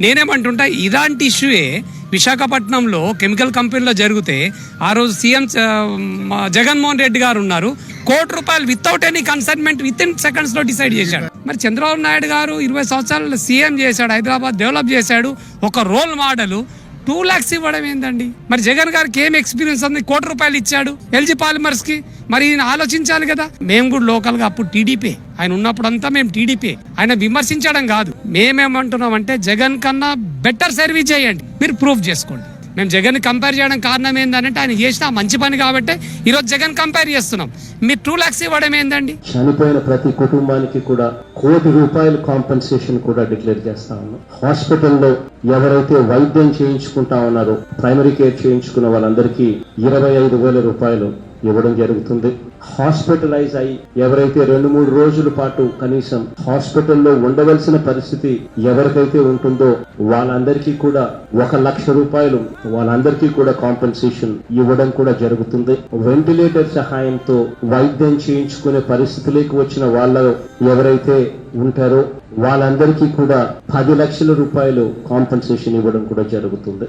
నేనేమంటుంటా ఇలాంటి ఇష్యూయే విశాఖపట్నంలో కెమికల్ కంపెనీలో జరిగితే ఆ రోజు సీఎం జగన్మోహన్ రెడ్డి గారు ఉన్నారు. కోటి రూపాయలు without any consultment with in సెకండ్స్లో డిసైడ్ చేశాడు. మరి చంద్రబాబు నాయుడు గారు ఇరవై సంవత్సరాలు సీఎం చేశాడు హైదరాబాద్ డెవలప్ చేశాడు ఒక రోల్ మోడలు టూ లాక్స్ ఇవ్వడం ఏందండి? మరి జగన్ గారికి ఏం ఎక్స్పీరియన్స్ ఉంది? కోటి రూపాయలు ఇచ్చాడు ఎల్జీ పాలిమర్స్కి మరి ఈయన ఆలోచించాలి కదా. మేము కూడా లోకల్గా అప్పుడు టీడీపీ. ఆయన ఉన్నప్పుడు అంతా మేము టీడీపీ. ఆయన విమర్శించడం కాదు. మేమేమంటున్నాం అంటే జగన్ కన్నా బెటర్ సర్వీస్ చేయండి. మీరు ప్రూఫ్ చేసుకోండి. మేము జగన్ కంపేర్ చేయడం కారణం ఏంటంటే ఆయన చేసిన మంచి పని కాబట్టి ఈరోజు జగన్ కంపేర్ చేస్తున్నాం. మీరు టూ లాక్స్ ఇవ్వడం ఏందండి? చనిపోయిన ప్రతి కుటుంబానికి కూడా కోటి రూపాయల కాంపెన్సేషన్ కూడా డిక్లేర్ చేస్తా ఉన్నాం. హాస్పిటల్లో ఎవరైతే వైద్యం చేయించుకుంటా ఉన్నారో ప్రైమరీ కేర్ చేయించుకున్న వాళ్ళందరికీ ఇరవై ఐదు వేల రూపాయలు ఇవ్వడం జరుగుతుంది. హాస్పిటలైజ్ అయి ఎవరైతే రెండు మూడు రోజుల పాటు కనీసం హాస్పిటల్లో ఉండవలసిన పరిస్థితి ఎవరికైతే ఉంటుందో వాళ్ళందరికీ కూడా ఒక లక్ష రూపాయలు వాళ్ళందరికీ కూడా కాంపెన్సేషన్ ఇవ్వడం కూడా జరుగుతుంది. వెంటిలేటర్ సహాయంతో వైద్యం చేయించుకునే పరిస్థితిలోకి వచ్చిన వాళ్ళ ఎవరైతే ఉంటారో వాళ్ళందరికీ కూడా పది లక్షల రూపాయలు కాంపెన్సేషన్ ఇవ్వడం కూడా జరుగుతుంది.